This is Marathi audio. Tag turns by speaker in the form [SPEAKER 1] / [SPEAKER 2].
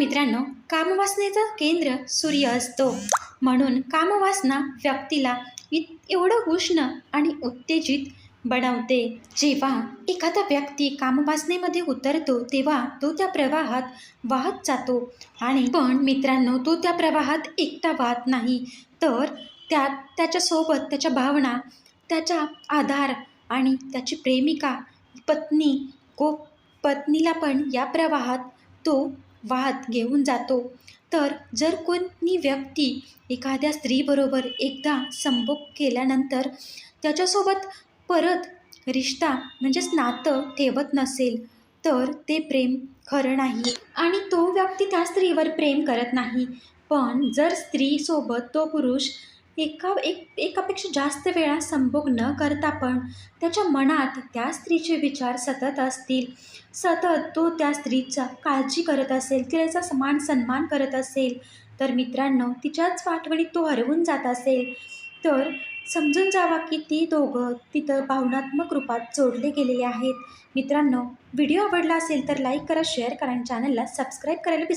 [SPEAKER 1] मित्रांनो कामवासनेचं केंद्र सूर्य असतो. म्हणून कामवासना व्यक्तीला इत एवढं उष्ण आणि उत्तेजित बनवते. जेव्हा एखादा व्यक्ती कामवासनेमध्ये उतरतो तेव्हा तो त्या प्रवाहात वाहत जातो. आणि पण मित्रांनो तो त्या प्रवाहात एकटा वाहत नाही. तर त्यात त्याच्यासोबत त्याच्या भावना त्याचा आधार आणि त्याची प्रेमिका पत्नी को पत्नीला पण या प्रवाहात तो वाहत घेऊन जातो. तर जर कोणी व्यक्ती एखाद्या स्त्रीबरोबर एकदा संभोग केल्यानंतर त्याच्यासोबत परत रिश्ता म्हणजेच नातं ठेवत नसेल तर ते प्रेम खरं नाही. आणि तो व्यक्ती त्या स्त्रीवर प्रेम करत नाही. पण जर स्त्रीसोबत तो पुरुष एका एक एकापेक्षा जास्त वेळा संभोग न करता पण त्याच्या मनात त्या स्त्रीचे विचार सतत असतील. सतत तो त्या स्त्रीचा काळजी करत असेल तिचा समान सन्मान करत असेल तर मित्रांनो तिच्याच आठवणीत तो हरवून जात असेल. तर समजून जावा की ती दोघं तिथं भावनात्मक रूपात जोडले गेलेले आहेत. मित्रांनो व्हिडिओ आवडला असेल तर लाईक करा शेअर करा आणि चॅनलला सबस्क्राईब करायला